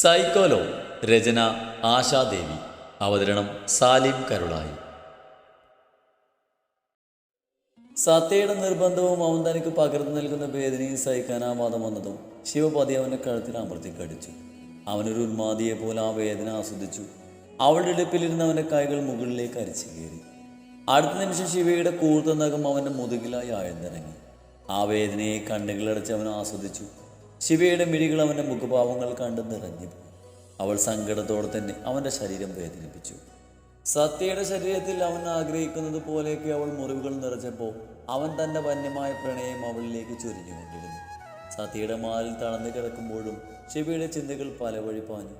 സൈക്കോലോ രചന ആശാദേവി. അവതരണം സാലിം കരുളായി. സത്യയുടെ നിർബന്ധവും അവൻ തനിക്ക് പകർന്നു നൽകുന്ന വേദനയും സഹിക്കാനാവാദം വന്നതും ശിവപതി അവന്റെ കഴുത്തിൽ അമർത്തി കടിച്ചു. അവനൊരു ഉന്മാതിയെ പോലെ ആ വേദന ആസ്വദിച്ചു. അവളുടെ ഇടുപ്പിലിരുന്ന് അവന്റെ കൈകൾ മുകളിലേക്ക് അരിച്ചു കയറി അടുത്ത നിമിഷം ശിവയുടെ കൂർത്ത നഖം അവന്റെ മുതുകിലായി ആഴ്ന്നിറങ്ങി. ആ വേദനയെ കണ്ണുകളടച്ച് അവൻ ആസ്വദിച്ചു. ശിവയുടെ മിഴികൾ അവന്റെ മുഖഭാവങ്ങൾ കണ്ട് നിറഞ്ഞു. അവൾ സങ്കടത്തോടെ തന്നെ അവന്റെ ശരീരം വേദനിപ്പിച്ചു. സത്യയുടെ ശരീരത്തിൽ അവൻ ആഗ്രഹിക്കുന്നത് പോലെയൊക്കെ അവൾ മുറിവുകൾ നിറച്ചപ്പോൾ അവൻ തന്റെ വന്യമായ പ്രണയം അവളിലേക്ക് ചൊരിഞ്ഞുകൊണ്ടിരുന്നു. സത്യയുടെ മാലിൽ തളർന്നു കിടക്കുമ്പോഴും ശിവയുടെ ചിന്തകൾ പല വഴി പാഞ്ഞു.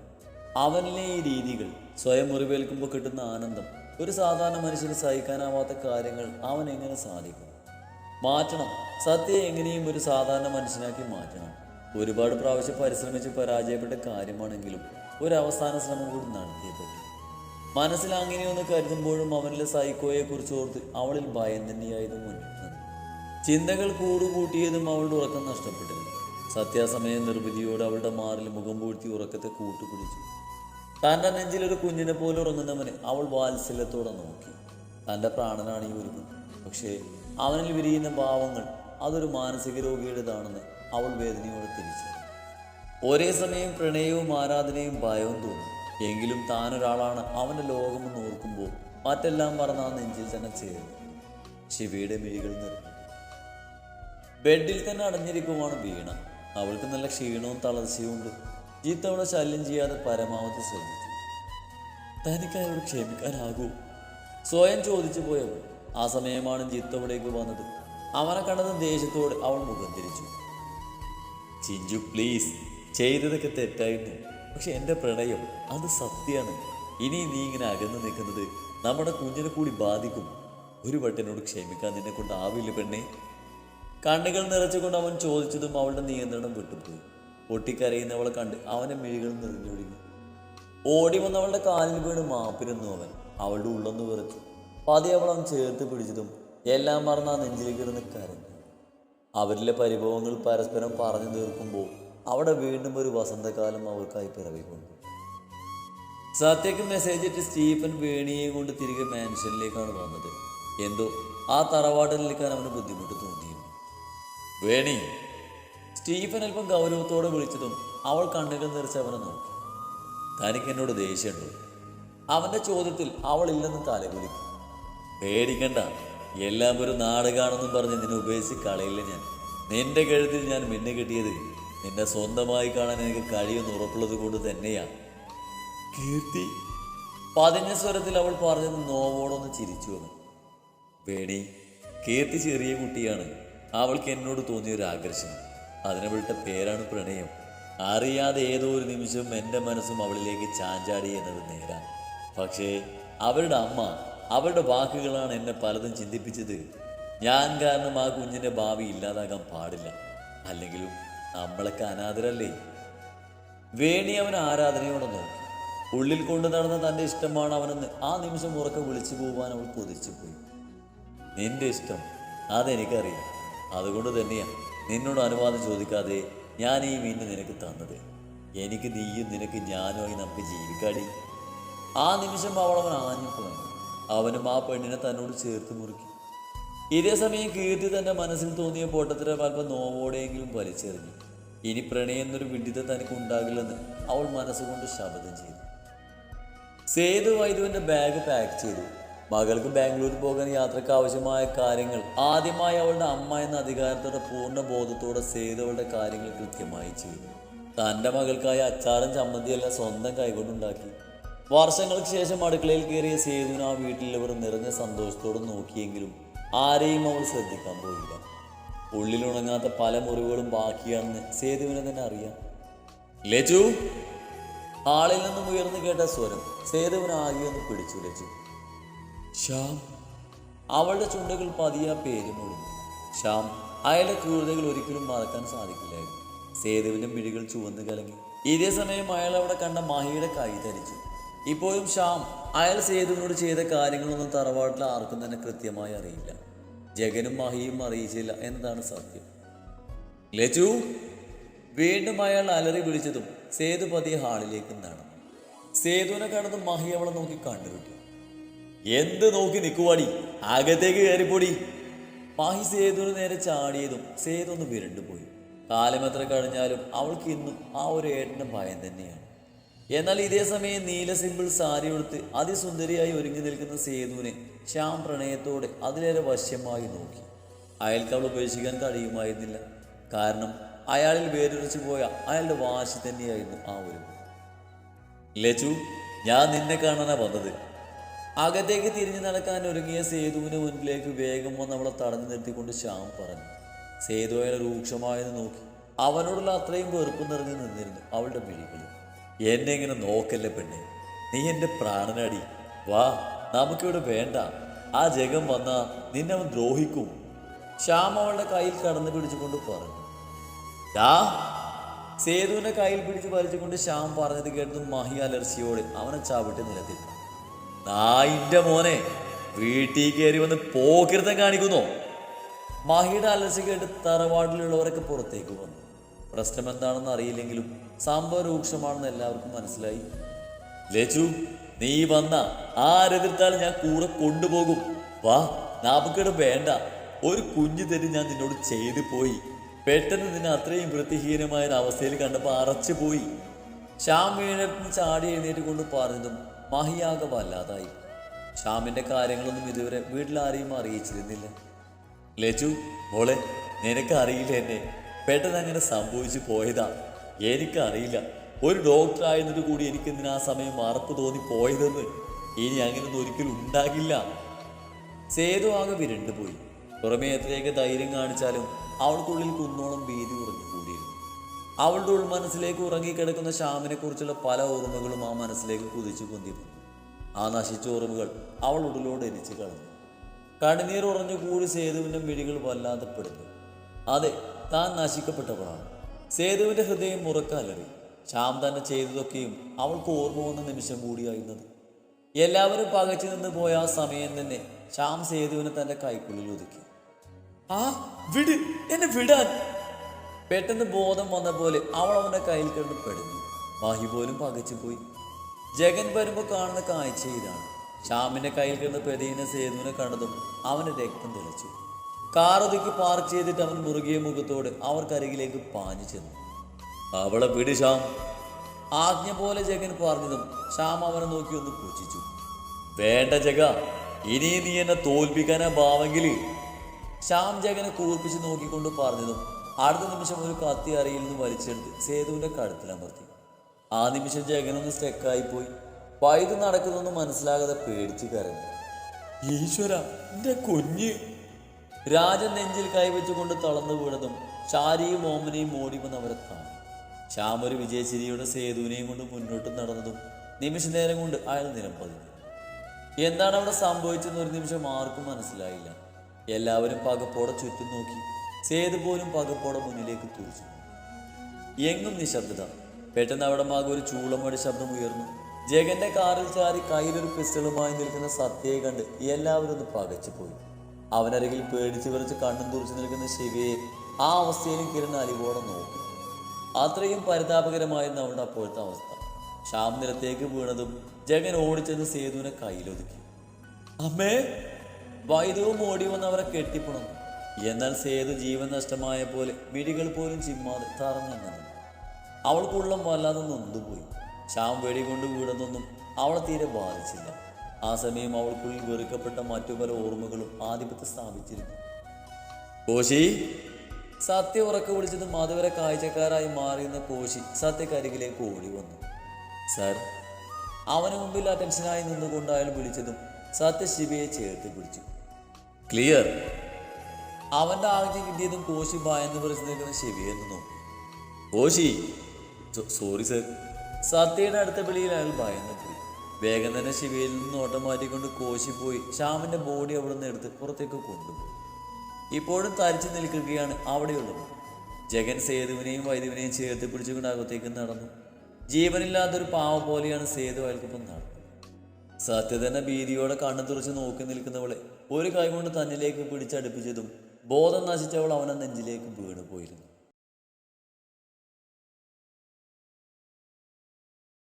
അവനിലെ ഈ രീതികൾ സ്വയം മുറിവേൽക്കുമ്പോൾ കിട്ടുന്ന ആനന്ദം ഒരു സാധാരണ മനുഷ്യന് സഹിക്കാനാവാത്ത കാര്യങ്ങൾ അവൻ എങ്ങനെ സാധിക്കും? മാറ്റണം. സത്യയെ എങ്ങനെയും ഒരു സാധാരണ മനുഷ്യനാക്കി മാറ്റണം. ഒരുപാട് പ്രാവശ്യം പരിശ്രമിച്ച് പരാജയപ്പെട്ട കാര്യമാണെങ്കിലും ഒരു അവസാന ശ്രമം കൂടി നടത്തിയപ്പോൾ മനസ്സിൽ അങ്ങനെയൊന്ന് കരുതുമ്പോഴും അവനിലെ സൈക്കോയെ കുറിച്ച് ഓർത്ത് അവളിൽ ഭയം തന്നെയായിരുന്നു മുന്നിൽ ചിന്തകൾ കൂടുകൂട്ടിയതും അവളുടെ ഉറക്കം നഷ്ടപ്പെട്ടിരുന്നു സത്യാസമയ നിർവിധിയോട് അവളുടെ മാറിൽ മുഖം പൂഴ്ത്തി ഉറക്കത്തെ കൂട്ടുപിടിച്ചു. തന്റെ നെഞ്ചിൽ ഒരു കുഞ്ഞിനെ പോലെ ഉറങ്ങുന്നവനെ അവൾ വാത്സല്യത്തോടെ നോക്കി. തന്റെ പ്രാണനാണ് ഈ ഒരുങ്ങും പക്ഷേ അവനിൽ വിരിയുന്ന ഭാവങ്ങൾ അതൊരു മാനസിക രോഗിയുടേതാണെന്ന് അവൾ വേദനയോടെ തിരിച്ചറിഞ്ഞു ഒരേ സമയം പ്രണയവും ആരാധനയും ഭയവും തോന്നി. എങ്കിലും താനൊരാളാണ് അവന്റെ ലോകമെന്ന് ഓർക്കുമ്പോൾ മറ്റെല്ലാം മറന്ന് ആ നെഞ്ചിൽ തന്നെ ചേരുന്നു ശിവയുടെ മിഴികൾ നിറഞ്ഞു. ബെഡിൽ തന്നെ അടഞ്ഞിരിക്കുവാണ് വീണ. അവൾക്ക് നല്ല ക്ഷീണവും തളർച്ചയും ഉണ്ട്. ജീത്ത് അവളെ ശല്യം ചെയ്യാതെ പരമാവധി ശ്രമിച്ചു തനിക്ക് അയാളോട് ക്ഷമിക്കാനാകൂ. സ്വയം ചോദിച്ചു പോയവൾ. ആ സമയമാണ് ജിത്ത് അവിടേക്ക് വന്നത്. അവനെ കണ്ടത് ദേഷ്യത്തോട് അവൾ മുഖം തിരിച്ചു. ചിഞ്ചു പ്ലീസ് ചെയ്തതൊക്കെ തെറ്റായിരുന്നു പക്ഷെ എന്റെ പ്രണയം അത് സത്യമാണ്. ഇനി നീ ഇങ്ങനെ അകന്നു നിൽക്കുന്നത് നമ്മുടെ കുഞ്ഞിനെ കൂടി ബാധിക്കും. ഒരു വട്ടനോട് ക്ഷമിക്കാൻ നിന്നെ കൊണ്ട് ആവില്ല പെണ്ണേ. കണ്ണുകൾ നിറച്ചുകൊണ്ട് അവൻ ചോദിച്ചതും അവളുടെ നിയന്ത്രണം വിട്ടുപോയി. പൊട്ടിക്കരയുന്നവളെ കണ്ട് അവനെ മിഴികൾ നിറഞ്ഞൊഴുകി. ഓടി വന്നവളുടെ കാലിൽ വീണ് മാപ്പിരുന്നു അവൻ. അവളുടെ ഉള്ളൊന്ന് വെറുത്തു പതി അവൾ അവൻ ചേർത്ത് പിടിച്ചതും എല്ലാം മറന്ന് ആ നെഞ്ചിലേക്ക് കിടന്ന് കരഞ്ഞു. അവരിലെ പരിഭവങ്ങൾ പരസ്പരം പറഞ്ഞു തീർക്കുമ്പോൾ അവിടെ വീണ്ടും ഒരു വസന്തകാലം അവർക്കായി പിറവിക്കൊണ്ടു. സത്യക്ക് മെസ്സേജ് ഇട്ട് സ്റ്റീഫൻ വേണിയെ കൊണ്ട് തിരികെ മാൻഷനിലേക്കാണ് വന്നത്. എന്തോ ആ തറവാട്ടിൽ നിൽക്കാൻ അവന് ബുദ്ധിമുട്ട് തോന്നിയിരുന്നു. വേണി സ്റ്റീഫൻ അല്പം ഗൗരവത്തോടെ വിളിച്ചതും അവൾ കണ്ണുകൾ നിറച്ച് അവനെ നോക്കി. തനിക്ക് എന്നോട് ദേഷ്യമുണ്ടോ. അവന്റെ ചോദ്യത്തിൽ അവൾ ഇല്ലെന്ന് തലകുലിക്കും. പേടിക്കണ്ട. എല്ലാം ഒരു നാടകാണെന്നും പറഞ്ഞ് നിന്നെ ഉപേക്ഷിച്ച് കളയില്ല ഞാൻ. നിന്റെ കഴുത്തിൽ ഞാൻ മിന്നു കിട്ടിയത് നിന്നെ സ്വന്തമായി കാണാൻ എനിക്ക് കഴിയുമെന്ന് ഉറപ്പുള്ളത് കൊണ്ട് തന്നെയാണ് കീർത്തി പതിഞ്ഞ സ്വരത്തിൽ അവൾ പറഞ്ഞത് നോവോടൊന്ന് ചിരിച്ചു വന്നു. വേണി കീർത്തി ചെറിയ കുട്ടിയാണ്. അവൾക്ക് എന്നോട് തോന്നിയ ഒരു ആകർഷണം. അതിനെ വിളിട്ട പേരാണ് പ്രണയം. അറിയാതെ ഏതോ ഒരു നിമിഷം എന്റെ മനസ്സും അവളിലേക്ക് ചാഞ്ചാടി എന്നത് നേരാ. പക്ഷേ അവരുടെ അമ്മ അവരുടെ വാക്കുകളാണ് എന്നെ പലതും ചിന്തിപ്പിച്ചത്. ഞാൻ കാരണം ആ കുഞ്ഞിന്റെ ഭാവി ഇല്ലാതാകാൻ പാടില്ല. അല്ലെങ്കിലും നമ്മളൊക്കെ അനാഥരല്ലേ? വേണി അവൻ ആരാധനയോടെ നോക്കി. ഉള്ളിൽ കൊണ്ടു നടന്ന തന്റെ ഇഷ്ടമാണ് അവനെന്ന് ആ നിമിഷം ഉറക്കെ വിളിച്ചു പോകാൻ അവൾ കൊതിച്ചു പോയി നിന്റെ ഇഷ്ടം അതെനിക്കറിയാം. അതുകൊണ്ട് തന്നെയാണ് നിന്നോട് അനുവാദം ചോദിക്കാതെ ഞാൻ ഈ മീൻ നിനക്ക് തന്നത്. എനിക്ക് നീയും നിനക്ക് ഞാനുമായി നമുക്ക് ജീവിക്കാടി. ആ നിമിഷം അവൾ അവൻ ആഞ്ഞു അവനും ആ പെണ്ണിനെ തന്നോട് ചേർത്ത് മുറുക്കി. ഇതേ സമയം കീർത്തി തന്റെ മനസ്സിൽ തോന്നിയ പൊട്ടത്തിലെ അല്പം നോവോടെയെങ്കിലും വലിച്ചെറിഞ്ഞു. ഇനി പ്രണയം എന്നൊരു വിഡിത തനിക്ക് ഉണ്ടാകില്ലെന്ന് അവൾ മനസ്സുകൊണ്ട് ശപഥം ചെയ്തു. സേതു വൈദുവിന്റെ ബാഗ് പാക്ക് ചെയ്തു. മകൾക്ക് ബാംഗ്ലൂർ പോകാൻ യാത്രയ്ക്ക് ആവശ്യമായ കാര്യങ്ങൾ ആദ്യമായി അവളുടെ അമ്മ എന്ന അധികാരത്തോടെ പൂർണ ബോധത്തോടെ സേതു അവളുടെ കാര്യങ്ങൾ കൃത്യമായി ചെയ്തു. തന്റെ മകൾക്കായി അച്ചാറും ചമ്മന്തിയെല്ലാം സ്വന്തം കൈകൊണ്ടുണ്ടാക്കി. വർഷങ്ങൾക്ക് ശേഷം അടുക്കളയിൽ കയറിയ സേതുവിന് ആ ഇവർ നിറഞ്ഞ സന്തോഷത്തോടെ നോക്കിയെങ്കിലും ആരെയും അവൾ ശ്രദ്ധിക്കാൻ പോയില്ല. ഉള്ളിലുണങ്ങാത്ത പല മുറിവുകളും ബാക്കിയാണെന്ന് സേതുവിനെ തന്നെ അറിയാം. ലജു ആളിൽ നിന്നും ഉയർന്നു കേട്ട സ്വരം സേതുവിന് ആകെ ഒന്ന് പിടിച്ചു ലജു ശ്യാം അവളുടെ ചുണ്ടുകൾ പതിയ പേര് മുടിഞ്ഞു ശ്യാം അയാളുടെ ക്രൂരതകൾ ഒരിക്കലും മറക്കാൻ സാധിക്കില്ലായിരുന്നു. സേതുവിന്റെ മിഴികൾ ചുവന്നു കലങ്ങി. ഇതേ സമയം അയാൾ അവിടെ കണ്ട മഹിയുടെ കൈ ധരിച്ചു. ഇപ്പോഴും ശ്യാം അയാൾ സേതുവിനോട് ചെയ്ത കാര്യങ്ങളൊന്നും തറവാട്ടിൽ ആർക്കും തന്നെ കൃത്യമായി അറിയില്ല. ജഗനും മഹിയും അറിയിച്ചില്ല എന്നതാണ് സത്യം. ലജു വീണ്ടും അയാൾ അലറി വിളിച്ചതും സേതു പതിയെ ഹാളിലേക്ക് നടന്നു. സേതുവിനെ കണ്ടതും മഹി അവളെ നോക്കി കണ്ടുകിട്ടി എന്ത് നോക്കി നിൽക്കുവാടി അകത്തേക്ക് കയറിപ്പൊടി. മാഹി സേതുവിന് നേരെ ചാടിയതും സേതു ഒന്ന് വിരണ്ടുപോയി. കാലം എത്ര കഴിഞ്ഞാലും അവൾക്ക് ഇന്നും ആ ഒരു ഏട്ടന്റെ ഭയം തന്നെയാണ്. എന്നാൽ ഇതേ സമയം നീല സിമ്പിൾ സാരി ഉടുത്ത് അതിസുന്ദരിയായി ഒരുങ്ങി നിൽക്കുന്ന സേതുവിനെ ശ്യാം പ്രണയത്തോടെ അതിലേറെ വശ്യമായി നോക്കി. അയാൾക്ക് അവൾ ഉപേക്ഷിക്കാൻ കഴിയുമായിരുന്നില്ല. കാരണം അയാളിൽ വേരുറച്ചു പോയ അയാളുടെ വാശി തന്നെയായിരുന്നു ആ ഒരു ലച്ചു ഞാൻ നിന്നെ കാണാനാ വന്നത്. അകത്തേക്ക് തിരിഞ്ഞു നടക്കാൻ ഒരുങ്ങിയ സേതുവിന് മുൻപിലേക്ക് വേഗം വന്ന് അവളെ തടഞ്ഞു നിർത്തിക്കൊണ്ട് ശ്യാം പറഞ്ഞു. സേതു അയാളെ രൂക്ഷമായെന്ന് നോക്കി. അവനോടുള്ള അത്രയും വെറുപ്പ് നിറഞ്ഞു നിന്നിരുന്നു അവളുടെ മിഴികളിൽ. എന്നെ ഇങ്ങനെ നോക്കല്ലേ പെണ്ണെ? നീ എന്റെ പ്രാണനടി. വാ നമുക്കിവിടെ വേണ്ട. ആ ജഗം വന്നാ നിന്നെ അവൻ ദ്രോഹിക്കും. ശ്യാമ അവളുടെ കയ്യിൽ കടന്നു പിടിച്ചുകൊണ്ട് പറഞ്ഞു. ദാ സേതുവിന്റെ കയ്യിൽ പിടിച്ച് വലിച്ചുകൊണ്ട് ശ്യാം പറഞ്ഞത് കേട്ടതും മഹി അലർച്ചയോടെ അവനെ ചാവിട്ട് നിലത്തിൽ നായിന്റെ മോനെ വീട്ടിൽ കയറി വന്ന് പോക്കിരുത്തം കാണിക്കുന്നു. മഹിയുടെ അലർച്ച കേട്ട് തറവാട്ടിലുള്ളവരൊക്കെ പുറത്തേക്ക് വന്നു. പ്രശ്നം എന്താണെന്ന് അറിയില്ലെങ്കിലും സംഭവം രൂക്ഷമാണെന്ന് എല്ലാവർക്കും മനസ്സിലായി. ലച്ചു നീ വന്ന ആരെതിർത്താലും ഞാൻ കൂടെ കൊണ്ടുപോകും. വാ നമുക്കിവിടെ വേണ്ട. ഒരു കുഞ്ഞു തെറ്റ് ഞാൻ നിന്നോട് ചെയ്തു പോയി. പെട്ടെന്ന് നിന്നെ അത്രയും വൃത്തിഹീനമായ ഒരു അവസ്ഥയിൽ കണ്ടപ്പോൾ അറച്ചു പോയി. ശ്യാം വീണെടുത്ത് ചാടി എഴുന്നേറ്റ് കൊണ്ട് പറഞ്ഞതും മഹിയാകെ വല്ലാതായി. ശ്യാമിന്റെ കാര്യങ്ങളൊന്നും ഇതുവരെ വീട്ടിലാരെയും അറിയിച്ചിരുന്നില്ല. ലേച്ചു മോളെ നിനക്കറിയില്ല എന്നെ. പെട്ടെന്ന് അങ്ങനെ സംഭവിച്ചു പോയതാ. എനിക്കറിയില്ല. ഒരു ഡോക്ടർ ആയതിനു കൂടി എനിക്ക് എന്തിനാ സമയം മറപ്പ് തോന്നി പോയതെന്ന്? ഇനി അങ്ങനൊന്നും ഒരിക്കലും ഉണ്ടാകില്ല. സേതു ആകെ വിരണ്ടു പോയി. പുറമേ എത്രയൊക്കെ ധൈര്യം കാണിച്ചാലും അവൾക്കുള്ളിൽ കുന്നോളം ഭീതി കുറഞ്ഞു കൂടിയിരുന്നു. അവളുടെ ഉൾമനസ്സിലേക്ക് ഉറങ്ങിക്കിടക്കുന്ന ശ്യാമിനെ കുറിച്ചുള്ള പല ഓർമ്മകളും ആ മനസ്സിലേക്ക് കുതിച്ചു പൊന്തി ആ നശിച്ച ഓർമ്മകൾ അവൾ ഉടലോട് എരിച്ചു കളഞ്ഞു. കണ്ണീർ ഉറഞ്ഞു കൂടി സേതുവിന്റെ മിഴികൾ വല്ലാതെ പെടുന്നു. അതെ താൻ നശിക്കപ്പെട്ടവളാണ്. സേതുവിന്റെ ഹൃദയം മുറക്കാലറി ശ്യാം തന്നെ ചെയ്തതൊക്കെയും അവൾക്ക് ഓർമ്മ വന്ന നിമിഷം കൂടിയായിരുന്നത്. എല്ലാവരും പകച്ചു നിന്ന് പോയ ആ സമയം തന്നെ ശ്യാം സേതുവിനെ തന്റെ കൈക്കുള്ളിൽ ഒതുക്കി. ആ വിട് എന്നെ വിടാൻ. പെട്ടെന്ന് ബോധം വന്ന പോലെ അവൾ അവന്റെ കയ്യിൽ കിടന്ന് പെടുന്നു. ബാഹി പോലും പകച്ചു പോയി. ജഗൻ വരുമ്പോൾ കാണുന്ന കാഴ്ച ഇതാണ്. ശ്യാമിന്റെ കയ്യിൽ കിടന്ന് പെരീനെ സേതുവിനെ കണ്ടതും അവന് രക്തം തെളിച്ചു. കാർ ഒതുക്കി പാർക്ക് ചെയ്തിട്ട് അവൻ മുറുകിയ മുഖത്തോട് അവർക്കരികിലേക്ക് പാഞ്ഞു ചെന്നു. അവളെ പിടി ആജ്ഞ പോലെ ജഗൻ പറഞ്ഞതും ശ്യാം അവനെ നോക്കി ഒന്ന് പൂച്ഛിച്ചു വേണ്ട ജഗ ഇനി നീ എന്നെ തോൽപ്പിക്കാനാ ഭാവെങ്കിൽ ശ്യാം ജഗനെ കൂർപ്പിച്ച് നോക്കിക്കൊണ്ട് പറഞ്ഞതും അടുത്ത നിമിഷം ഒരു കത്തി അറിയിൽ നിന്ന് വലിച്ചെടുത്ത് സേതുവിന്റെ കഴുത്തിലമർത്തി ആ നിമിഷം ജഗനൊന്ന് സ്റ്റെക്കായിപ്പോയി. പോയി വൈദ്യു നടക്കുന്നൊന്നും മനസ്സിലാകാതെ പേടിച്ച് കരഞ്ഞു. ഈശ്വര എന്റെ കുഞ്ഞ്. രാജൻ നെഞ്ചിൽ കൈവച്ചുകൊണ്ട് തളർന്നു വീണതും ഷാരിയും ഓമനയും ഓടി വന്ന് അവരെ കാണും ശ്യാം സേതുവിനെയും കൊണ്ട് മുന്നോട്ട് നടന്നതും നിമിഷ നേരം കൊണ്ട് അയാൾ നിലംപതിഞ്ഞു. എന്താണ് അവിടെ സംഭവിച്ചെന്ന് ഒരു നിമിഷം ആർക്കും മനസ്സിലായില്ല. എല്ലാവരും പകപ്പോടെ ചുറ്റും നോക്കി സേതു പോലും പകപ്പോടെ മുന്നിലേക്ക് തുറിച്ചു എങ്ങും നിശബ്ദത. പെട്ടെന്ന് അവിടെ മാകെ ഒരു ചൂളമടി ശബ്ദം ഉയർന്നു. ജഗന്റെ കാറിൽ ചാരി കയ്യിലൊരു പിസ്റ്റളുമായി നിൽക്കുന്ന സത്യയെ കണ്ട് എല്ലാവരും ഒന്ന് പകച്ചു പോയി അവനരികിൽ പേടിച്ച് വിറച്ച് കണ്ണും തുറച്ചു നിൽക്കുന്ന ശിവയെ ആ അവസ്ഥയിലും കിരൺ അലിവോടെ നോക്കി. അത്രയും പരിതാപകരമായിരുന്നു അവളുടെ അപ്പോഴത്തെ അവസ്ഥ. ശ്യാം നിലത്തേക്ക് വീണതും ജഗൻ ഓടിച്ചെന്ന് സേതുവിനെ കയ്യിലൊതുക്കി. അമ്മേ വൈദ്യവും ഓടി വന്ന് അവരെ കെട്ടിപ്പുണന്നു എന്നാൽ സേതു ജീവൻ നഷ്ടമായ പോലെ വിടികൾ പോലും ചിമ്മാതെ തറഞ്ഞെന്നു അവൾക്കുള്ളം വല്ലാതെ നൊന്തുപോയി. ശ്യാം വെടികൊണ്ട് വീടുന്നൊന്നും അവളെ തീരെ ബാധിച്ചില്ല. ആ സമയം അവൾക്കുള്ളിൽ വെറുക്കപ്പെട്ട മറ്റു പല ഓർമ്മകളും ആധിപത്യം സ്ഥാപിച്ചിരുന്നു. കോശി സത്യ ഉറക്ക വിളിച്ചത് മധുവരെ കാഴ്ചക്കാരായി മാറിയുന്ന കോശി സത്യക്കരികിലേക്ക് ഓടി വന്നു. സർ അവന് മുമ്പിൽ അറ്റൻഷനായി നിന്നുകൊണ്ട് അയാൾ വിളിച്ചതും സത്യ ശിവയെ ചേർത്ത് പിടിച്ചു. ക്ലിയർ? അവന്റെ ആവശ്യം കിട്ടിയതും കോശി ഭയന്ന് പറിച്ചു നിൽക്കുന്ന ശിവയെ നിന്നു കോശി സോറി സർ. സത്യയുടെ അടുത്ത വിളിയിൽ അയാൾ ഭയന്ന് വേഗം തന്നെ ശിവയിൽ നിന്ന് ഓട്ടം മാറ്റിക്കൊണ്ട് കോശിപ്പോയി. പോയി ശ്യാമിന്റെ ബോഡി അവിടെ നിന്ന് എടുത്ത് പുറത്തേക്ക് കൊണ്ടുപോയി. ഇപ്പോഴും തരിച്ചു നിൽക്കുകയാണ് അവിടെയുള്ളത്. ജഗൻ സേതുവിനെയും വൈദ്യുവിനെയും ചേർത്ത് പിടിച്ചുകൊണ്ട് അകത്തേക്ക് നടന്നു. ജീവനില്ലാത്തൊരു പാവ പോലെയാണ് സേതു അയാൾക്കൊപ്പം നടന്നത്. സത്യതന്നെ ഭീതിയോടെ കണ്ണു തുറച്ച് നോക്കി നിൽക്കുന്നവളെ ഒരു കൈ കൊണ്ട് തന്നിലേക്ക് പിടിച്ചടുപ്പിച്ചതും ബോധം നശിച്ചവൾ അവനെ നെഞ്ചിലേക്ക് വീണു പോയിരുന്നു